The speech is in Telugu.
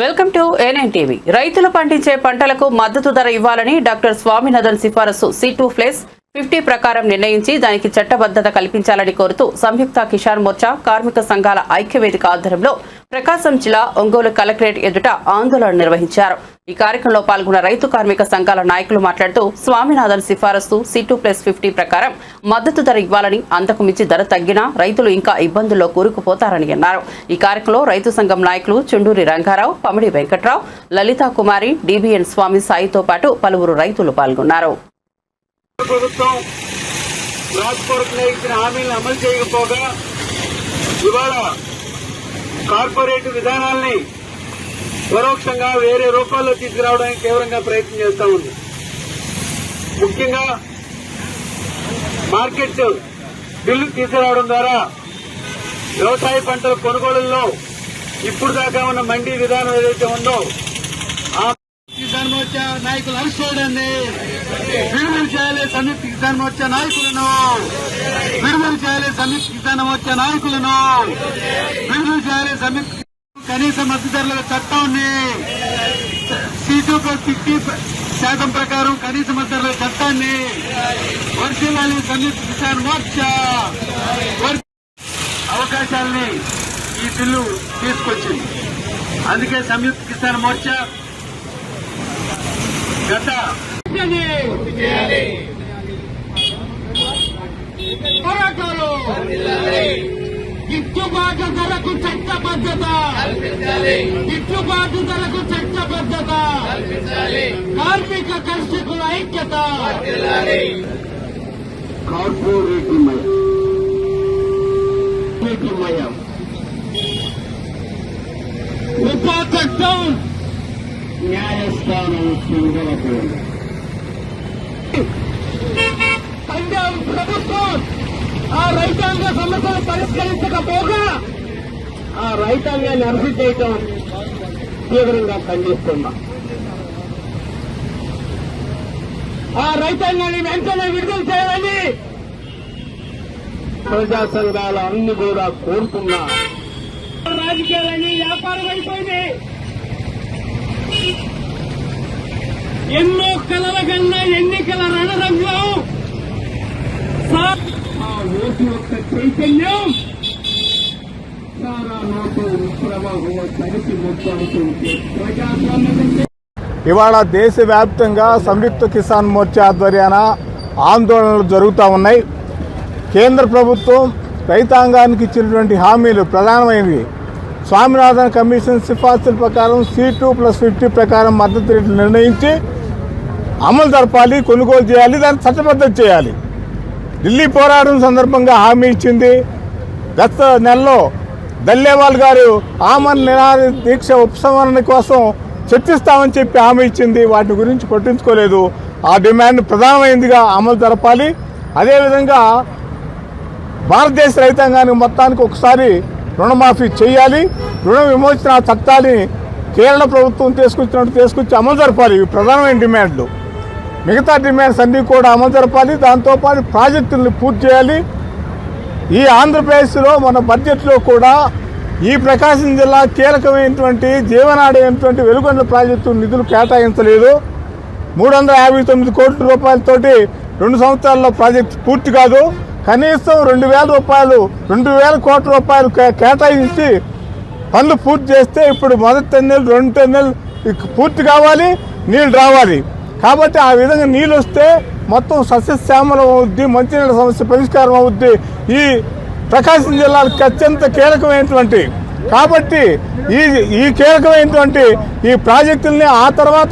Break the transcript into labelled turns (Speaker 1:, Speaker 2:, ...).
Speaker 1: Welcome to ANN TV. రైతులు పండించే పంటలకు మద్దతు ధర ఇవ్వాలని డాక్టర్ స్వామినాథన్ సిఫారసు సి టూ ప్లస్ ఫిఫ్టీ ప్రకారం నిర్ణయించి దానికి చట్టబద్ధత కల్పించాలని కోరుతూ సంయుక్త కిసాన్ మోర్చా కార్మిక సంఘాల ఐక్యవేదిక ఆధ్వర్యంలో ప్రకాశం జిల్లా ఒంగోలు కలెక్టరేట్ ఎదుట ఆందోళన నిర్వహించారు. ఈ కార్యక్రమంలో పాల్గొన్న రైతు కార్మిక సంఘాల నాయకులు మాట్లాడుతూ స్వామినాథన్ సిఫారసు సి టూ ప్లస్ ఫిఫ్టీ ప్రకారం మద్దతు ధర ఇవ్వాలని అంతకు మించి ధర తగ్గినా రైతులు ఇంకా ఇబ్బందుల్లో కూరుకుపోతారని అన్నారు. ఈ కార్యక్రమంలో రైతు సంఘం నాయకులు చుండూరి రంగారావు పమిడి వెంకట్రావు లలితా కుమారి డిబిఎన్ స్వామి సాయితో పాటు పలువురు రైతులు పాల్గొన్నారు.
Speaker 2: ప్రభుత్వం కార్పొరేట్ విధానాల్ని పరోక్షంగా వేరే రూపాల్లో తీసుకురావడానికి తీవ్రంగా ప్రయత్నం చేస్తా ఉంది. ముఖ్యంగా మార్కెట్ బిల్లు తీసుకురావడం ద్వారా వ్యవసాయ పంటల కొనుగోళ్ళలో ఇప్పుడు దాకా ఉన్న మండీ విధానం ఏదైతే ఉందో మోర్చా నాయకులు అరెస్ట్ చేయండి విడుదల చేయాలి సంయుక్త కిసాన్ మోర్చా నాయకులను. విడుదల చేయాలి సంయుక్త కిసాన్ మోర్చా నాయకులను. విడుదల చేయాలి సంయుక్త కనీస మద్దతు ధరల చట్టాన్ని ఫిఫ్టీ శాతం ప్రకారం కనీస మద్దతు ధరల చట్టాన్ని వర్షాలి సంయుక్త కిసాన్ మోర్చా అవకాశాలని ఈ బిల్లు తీసుకొచ్చింది. అందుకే సంయుక్త కిసాన్ మోర్చా గత పోరాటాలు గిట్టుబాటు ధరకు చట్టబద్ధత గిట్టుబాటు ధరకు చట్టబద్ధత కార్మిక కర్షకుల ఐక్యత కార్పొరేట్ మయం ఉపా చట్టం న్యాయస్థానం పంజాబ్ ప్రభుత్వం ఆ రైతాంగ సమస్యలు పరిష్కరించకపోగా ఆ రైతాంగాన్ని అభివృద్ధి చేయటం తీవ్రంగా ఖండిస్తున్నాం ఆ రైతాంగాన్ని వెంటనే విడుదల చేయాలని ప్రజా సంఘాలు అన్ని కూడా కోరుతున్నా. రాజకీయాలన్నీ వ్యాపారం అయిపోయింది ఎన్నో కలల కన్నా ఎన్నికల రణరంగం. సా- ఆ ఓటు యొక్క చైతన్యం. సారా నోటు ప్రవాహం కలిసి ముట్టాడుతుంటే ప్రజాస్వామ్య
Speaker 3: ఇవాళ దేశవ్యాప్తంగా సంయుక్త కిసాన్ మోర్చా ఆధ్వర్యాన ఆందోళనలు జరుగుతూ ఉన్నాయి. కేంద్ర ప్రభుత్వం రైతాంగానికి ఇచ్చినటువంటి హామీలు ప్రధానమైనవి. స్వామినాథన్ కమిషన్ సిఫార్సుల ప్రకారం సి టూ ప్లస్ ఫిఫ్టీ ప్రకారం మద్దతు రేట్లు నిర్ణయించి అమలు జరపాలి కొనుగోలు చేయాలి దాన్ని చట్టబద్ధం చేయాలి. ఢిల్లీ పోరాటం సందర్భంగా హామీ ఇచ్చింది. గత నెలలో దల్లేవాల్ గారు ఆమరణ నిరాహార దీక్ష ఉపసంహరణ కోసం చర్చిస్తామని చెప్పి హామీ ఇచ్చింది. వాటి గురించి పట్టించుకోలేదు. ఆ డిమాండ్ ప్రధానమైందిగా అమలు జరపాలి. అదేవిధంగా భారతదేశ రైతాంగానికి మొత్తానికి ఒకసారి రుణమాఫీ చేయాలి రుణ విమోచన చట్టాన్ని కేరళ ప్రభుత్వం తీసుకొచ్చినట్టు తీసుకొచ్చి అమలు జరపాలి. ఇవి ప్రధానమైన డిమాండ్లు. మిగతా డిమాండ్స్ అన్నీ కూడా అమలు జరపాలి. దాంతోపాటు ప్రాజెక్టులను పూర్తి చేయాలి. ఈ ఆంధ్రప్రదేశ్లో మన బడ్జెట్లో కూడా ఈ ప్రకాశం జిల్లా కీలకమైనటువంటి జీవనాడైనటువంటి వెలుగొండ ప్రాజెక్టు నిధులు కేటాయించలేదు. మూడు వందల యాభై తొమ్మిది కోట్ల రూపాయలతోటి రెండు సంవత్సరాల్లో ప్రాజెక్టు పూర్తి కాదు. కనీసం రెండు వేల రూపాయలు రెండు వేల కోట్ల రూపాయలు కే- కేటాయించి పనులు పూర్తి చేస్తే ఇప్పుడు మొదటి టెన్నెలు రెండు టెన్నెలు పూర్తి కావాలి నీళ్ళు రావాలి. కాబట్టి ఆ విధంగా నీళ్ళు వస్తే మొత్తం సస్యశ్యామలం అవుద్ది మంచినీళ్ళ సమస్య పరిష్కారం అవుద్ది. ఈ ప్రకాశం జిల్లాకు అత్యంత కీలకమైనటువంటి కాబట్టి ఈ ఈ కీలకమైనటువంటి ఈ ప్రాజెక్టుల్ని ఆ తర్వాత